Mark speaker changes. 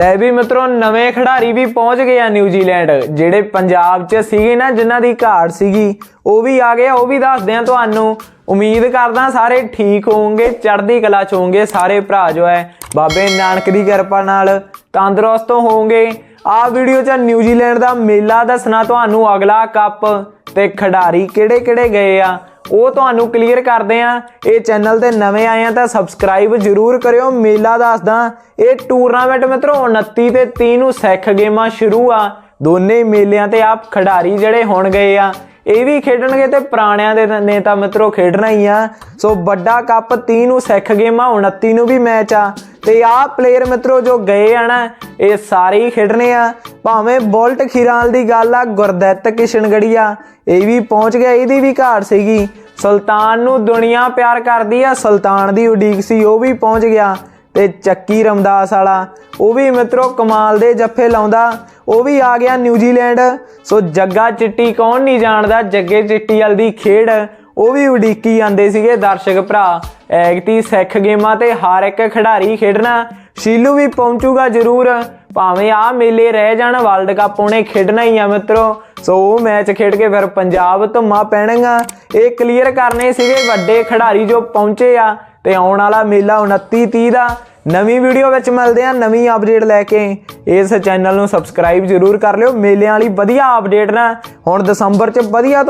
Speaker 1: ਐ ਵੀ ਮਿੱਤਰੋ, ਨਵੇਂ ਖਿਡਾਰੀ ਵੀ ਪਹੁੰਚ ਗਏ ਆ ਨਿਊਜ਼ੀਲੈਂਡ ਜਿਹੜੇ ਪੰਜਾਬ 'ਚ ਸੀਗੇ ਨਾ, ਜਿਨ੍ਹਾਂ ਦੀ ਘਾਟ ਸੀਗੀ, ਉਹ ਵੀ ਆ ਗਏ ਉਹ ਵੀ ਦੱਸਦੇ ਆ ਤੁਹਾਨੂੰ। ਉਮੀਦ ਕਰਦਾ ਸਾਰੇ ਠੀਕ ਹੋਵੋਗੇ, ਚੜ੍ਹਦੀ ਕਲਾ 'ਚ ਹੋਵੋਗੇ, ਸਾਰੇ ਭਰਾ ਜੋ ਹੈ, ਬਾਬੇ ਨਾਨਕ ਦੀ ਕਿਰਪਾ ਨਾਲ ਤੰਦਰੁਸਤ ਹੋਵੋਗੇ। ਆ ਵੀਡੀਓ 'ਚ ਨਿਊਜ਼ੀਲੈਂਡ ਦਾ ਮੇਲਾ ਦੱਸਣਾ ਤੁਹਾਨੂੰ ਅਗਲਾ ਕੱਪ। ਤੇ ਖਿਡਾਰੀ ਕਿਹੜੇ-ਕਿਹੜੇ ਗਏ ਆ, ਉਹ ਤੁਹਾਨੂੰ ਕਲੀਅਰ ਕਰਦੇ ਆ। ਇਹ ਚੈਨਲ ਤੇ ਨਵੇਂ ਆਏ ਆ ਤਾਂ ਸਬਸਕ੍ਰਾਈਬ ਜਰੂਰ ਕਰਿਓ। ਮੇਲਾ ਦੱਸਦਾ, ਇਹ ਟੂਰਨਾਮੈਂਟ ਮਿੱਤਰੋ 29 ਤੇ 30 ਨੂੰ ਸਿੱਖ ਗੇਮਾਂ ਸ਼ੁਰੂ ਆ। ਦੋਨੇ ਮੇਲਿਆਂ ਤੇ ਆਪ ਖਿਡਾਰੀ ਜਿਹੜੇ ਹੋਣ ਗਏ ਆ, ਇਹ ਵੀ ਖੇਡਣਗੇ ਤੇ ਪੁਰਾਣਿਆਂ ਦੇ ਨੇ ਤਾਂ ਮਿੱਤਰੋ ਖੇਡਣਾ ਹੀ ਆ। ਸੋ ਵੱਡਾ ਕੱਪ 30 ਨੂੰ ਸਿੱਖ ਗੇਮਾਂ 29 ਨੂੰ ਵੀ ਮੈਚ ਆ। ਤੇ ਆਹ ਪਲੇਅਰ ਮਿੱਤਰੋ ਜੋ ਗਏ ਆ ਨਾ, ਇਹ ਸਾਰੇ ਹੀ ਖੇਡਣੇ ਆ। ਭਾਵੇਂ ਬੋਲਟ ਖੀਰਾਲ ਦੀ ਗੱਲ ਆ, ਗੁਰਦਿੱਤ ਕਿਸ਼ਨਗੜੀਆ ਇਹ ਵੀ ਪਹੁੰਚ ਗਿਆ, ਇਹਦੀ ਵੀ ਘਾਟ ਸੀਗੀ। ਸੁਲਤਾਨ ਨੂੰ ਦੁਨੀਆ ਪਿਆਰ ਕਰਦੀ ਆ, ਸੁਲਤਾਨ ਦੀ ਉਡੀਕ ਸੀ, ਉਹ ਵੀ ਪਹੁੰਚ ਗਿਆ। ਤੇ ਚੱਕੀ ਰਮਦਾਸ ਵਾਲਾ, ਉਹ ਵੀ ਮਿੱਤਰੋ ਕਮਾਲ ਦੇ ਜੱਫੇ ਲਾਉਂਦਾ। ਉਹ ਵੀ ਆ ਗਿਆ ਨਿਊਜ਼ੀਲੈਂਡ। ਸੋ ਜੱਗਾ ਚਿੱਟੀ ਕੌਣ ਨਹੀਂ ਜਾਣਦਾ, ਜੱਗੇ ਚਿੱਟੀ ਵਾਲ ਦੀ ਖੇਡ। ਉਹ ਵੀ ਉਡੀਕੀ ਜਾਂਦੇ ਸੀਗੇ ਦਰਸ਼ਕ ਭਰਾ। ਐਗਤੀ ਸਿੱਖ ਗੇਮਾਂ ਤੇ ਹਰ ਇੱਕ ਖਿਡਾਰੀ ਖੇਡਣਾ ਸ਼ੀਲੂ ਵੀ ਪਹੁੰਚੂਗਾ ਜ਼ਰੂਰ। ਭਾਵੇਂ ਆ ਮੇਲੇ ਰਹਿ ਜਾਣ, ਵਰਲਡ ਕੱਪ ਉਹਨੇ ਖੇਡਣਾ ਹੀ ਆ ਮਿੱਤਰੋ। ਸੋ ਉਹ ਮੈਚ ਖੇਡ ਕੇ ਫਿਰ ਪੰਜਾਬ ਧੁੰਮਾ ਪੈਣਗਾ ਇਹ ਕਲੀਅਰ ਕਰਨੇ ਸੀਗੇ ਵੱਡੇ ਖਿਡਾਰੀ ਜੋ ਪਹੁੰਚੇ ਆ ਤੇ ਆਉਣ ਵਾਲਾ ਮੇਲਾ 29 30 ਦਾ। ਨਵੀਂ ਵੀਡੀਓ ਵਿੱਚ ਮਿਲਦੇ ਆ ਨਵੀਂ ਅਪਡੇਟ ਲੈ ਕੇ। ਇਸ ਚੈਨਲ ਨੂੰ ਸਬਸਕ੍ਰਾਈਬ ਜ਼ਰੂਰ ਕਰ ਲਿਓ। ਮੇਲਿਆਂ ਵਾਲੀ ਵਧੀਆ ਅਪਡੇਟ ਨਾ ਹੁਣ ਦਸੰਬਰ 'ਚ ਵਧੀਆ ਤੋਂ